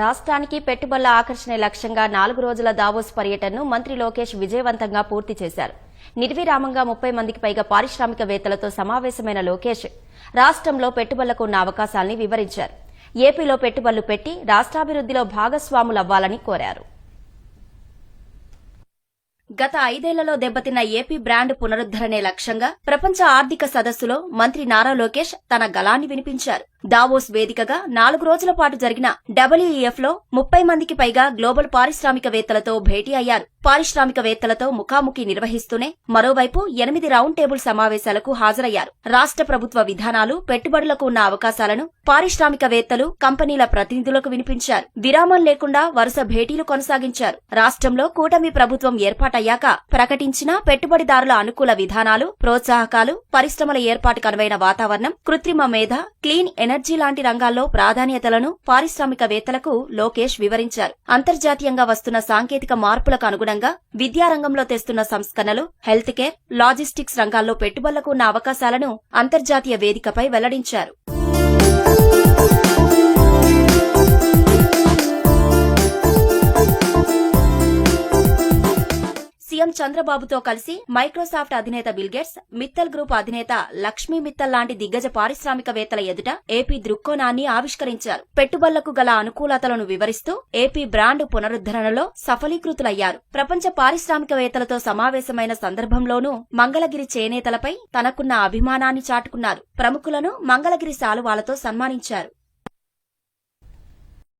రాష్ట్రానికి పెట్టుబడుల ఆకర్షణ లక్ష్యంగా నాలుగు రోజుల దావోస్ పర్యటనను మంత్రి లోకేష్ విజయవంతంగా పూర్తి చేశారు. నిర్విరామంగా ముప్పై మందికి పైగా పారిశ్రామికవేత్తలతో సమావేశమైన లోకేష్ రాష్ట్రంలో పెట్టుబడులకు ఉన్న అవకాశాలని వివరించారు. ఏపీలో పెట్టుబడులు పెట్టి రాష్ట్రాభివృద్ధిలో భాగస్వాములవ్వాలని కోరారు. గత ఐదేళ్ళలో దెబ్బతిన్న ఏపీ బ్రాండ్ పునరుద్దరణే లక్ష్యంగా ప్రపంచ ఆర్థిక సదస్సులో మంత్రి నారా లోకేష్ తన గలాన్ని వినిపించారు. దావోస్ వేదికగా నాలుగు రోజుల పాటు జరిగిన డబ్ల్యూఈఎఫ్లో ముప్పై మందికి పైగా గ్లోబల్ పారిశ్రామికవేత్తలతో భేటీ అయ్యారు. పారిశ్రామికవేత్తలతో ముఖాముఖి నిర్వహిస్తూనే మరోవైపు ఎనిమిది రౌండ్ టేబుల్ సమావేశాలకు హాజరయ్యారు. రాష్ట్ర ప్రభుత్వ విధానాలు పెట్టుబడులకు ఉన్న అవకాశాలను పారిశ్రామికవేత్తలు కంపెనీల ప్రతినిధులకు వినిపించారు. విరామం లేకుండా వరుస భేటీలు కొనసాగించారు. రాష్ట్రంలో కూటమి ప్రభుత్వం ఏర్పాటయ్యాక ప్రకటించిన పెట్టుబడిదారుల అనుకూల విధానాలు ప్రోత్సాహకాలు పరిశ్రమల ఏర్పాటుకు అనువైన వాతావరణం కృత్రిమ మేధ క్లీన్ ఎనర్జీ ఎనర్జీ లాంటి రంగాల్లో ప్రాధాన్యతలను పారిశ్రామికవేత్తలకు లోకేష్ వివరించారు. అంతర్జాతీయంగా వస్తున్న సాంకేతిక మార్పులకు అనుగుణంగా విద్యారంగంలో తెస్తున్న సంస్కరణలు హెల్త్ కేర్ లాజిస్టిక్స్ రంగాల్లో పెట్టుబడులకు ఉన్న అవకాశాలను అంతర్జాతీయ వేదికపై వెల్లడించారు. సీఎం చంద్రబాబుతో కలిసి మైక్రోసాఫ్ట్ అధినేత బిల్గేట్స్ మిత్తల్ గ్రూప్ అధినేత లక్ష్మీ మిత్తల్ లాంటి దిగ్గజ పారిశ్రామికవేత్తల ఎదుట ఏపీ దృక్కోణాన్ని ఆవిష్కరించారు. పెట్టుబడులకు గల అనుకూలతలను వివరిస్తూ ఏపీ బ్రాండ్ పునరుద్దరణలో సఫలీకృతులయ్యారు. ప్రపంచ పారిశ్రామికవేత్తలతో సమావేశమైన సందర్భంలోనూ మంగళగిరి చేనేతలపై తనకున్న అభిమానాన్ని చాటుకున్నారు. ప్రముఖులను మంగళగిరి శాలువాలతో సన్మానించారు.